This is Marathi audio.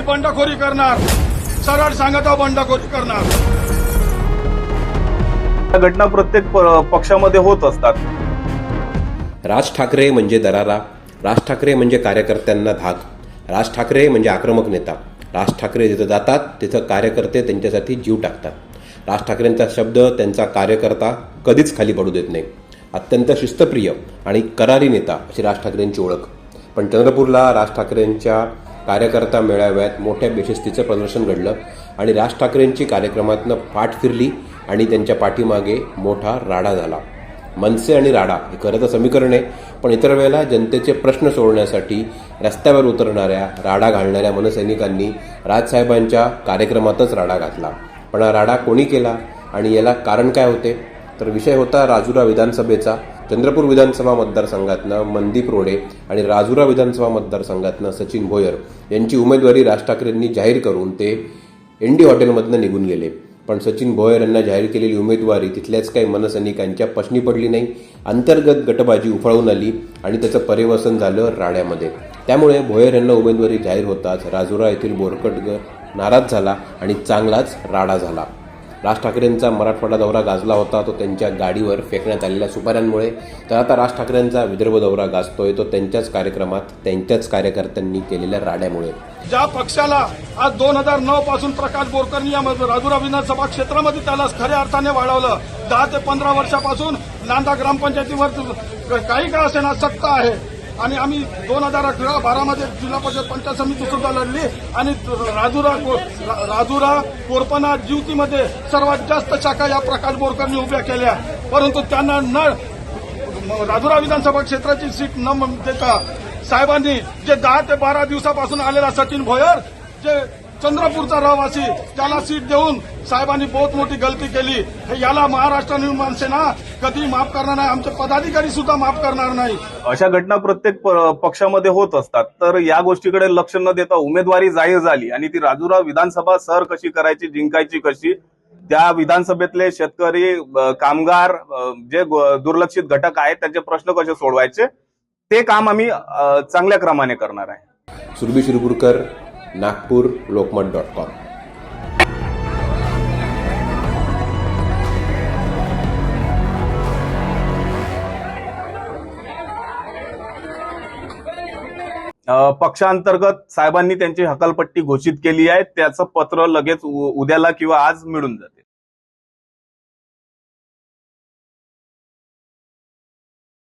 बंडखोरी करणार. सरळ सांगतो बंडखोरी करणार. या घटना प्रत्येक प- पक्षामध्ये होत असतात. राज ठाकरे म्हणजे दरारा राज ठाकरे म्हणजे कार्यकर्त्यांना धाक राज ठाकरे म्हणजे आक्रमक नेता. राज ठाकरे जिथं जातात तिथं कार्यकर्ते त्यांच्यासाठी जीव टाकतात. राज ठाकरेंचा शब्द त्यांचा कार्यकर्ता कधीच खाली पडू देत नाही. अत्यंत शिस्तप्रिय आणि करारी नेता अशी राज ठाकरेंची ओळख. पण चंद्रपूरला राज ठाकरेंच्या कार्यकर्ता मेळाव्यात मोठ्या बेशिस्तीचं प्रदर्शन घडलं आणि राज ठाकरेंची कार्यक्रमातनं पाठ फिरली आणि त्यांच्या पाठीमागे मोठा राडा झाला. मनसे आणि राडा हे खरं तर समीकरण आहे पण इतर वेळेला जनतेचे प्रश्न सोडवण्यासाठी रस्त्यावर उतरणाऱ्या राडा घालणाऱ्या मनसैनिकांनी राजसाहेबांच्या कार्यक्रमातच राडा घातला. पण हा राडा कोणी केला आणि याला कारण काय होते? तर विषय होता राजुरा विधानसभेचा. चंद्रपूर विधानसभा मतदारसंघातनं मनदीप रोडे आणि राजुरा विधानसभा मतदारसंघातनं सचिन भोयर यांची उमेदवारी राज ठाकरेंनी जाहीर करून ते एन डी हॉटेलमधनं निघून गेले. पण सचिन भोयर यांना जाहीर केलेली उमेदवारी तिथल्याच काही मनसैनिकांच्या पश्नी पडली नाही अंतर्गत गटबाजी उफाळून आली आणि त्याचं परिवर्तन झालं राड्यामध्ये. त्यामुळे भोयर यांना उमेदवारी जाहीर होताच राजुरा येथील बोरकट नाराज झाला आणि चांगलाच राडा झाला. राज ठाकरेंचा मराठवाडा दौरा गाजला होता तो त्यांच्या गाडीवर फेकण्यात आलेल्या सुपाऱ्यांमुळे. तर आता राज ठाकरेंचा विदर्भ दौरा गाजतोय तो त्यांच्याच कार्यक्रमात त्यांच्याच कार्यकर्त्यांनी केलेल्या राड्यामुळे. ज्या पक्षाला आज दोन हजार नऊ पासून प्रकाश बोरकरनी या राजुरा विधानसभा क्षेत्रामध्ये त्याला खऱ्या अर्थाने वाढवलं. दहा ते पंधरा वर्षापासून नांदा ग्रामपंचायतीवर काही का असेना सत्ता आहे? आणि आम्ही दोन हजार अठरा बारामध्ये जिल्हा परिषद पंचायत समिती सुद्धा लढली आणि राजुरा राजुरा कोरपना ज्युतीमध्ये सर्वात जास्त शाखा या प्रकाश बोरकरनी उभ्या केल्या. परंतु त्यांना न राजुरा विधानसभा क्षेत्राची सीट न देता साहेबांनी जे दहा ते बारा दिवसापासून आलेला सचिन भोयर जे चंद्रपूरचा रहिवासी त्याला सीट देऊन साहेबांनी बहुत मोठी गलती केली. हे याला महाराष्ट्र निर्माण सेना कधी माफ करणार नाही. आमचे पदाधिकारी सुद्धा माफ करणार नाही. अशा घटना प्रत्येक पक्षामध्ये होत असतात. तर या गोष्टीकडे लक्ष न देता उमेदवारी जाहीर झाली आणि ती राजुरा विधानसभा सर कशी करायची जिंकायची कशी त्या विधानसभेतले शेतकरी कामगार जे दुर्लक्षित घटक आहेत त्यांचे प्रश्न कसे सोडवायचे ते काम आम्ही चांगल्या क्रमाने करणार आहे. Surabhi Shirpurkar Nagpur Lokmat dot com. पक्षांतर्गत साहेबांनी त्यांची हकालपट्टी घोषित केली आहे. त्याचं पत्र लगेच उद्याला किंवा आज मिळून जाते.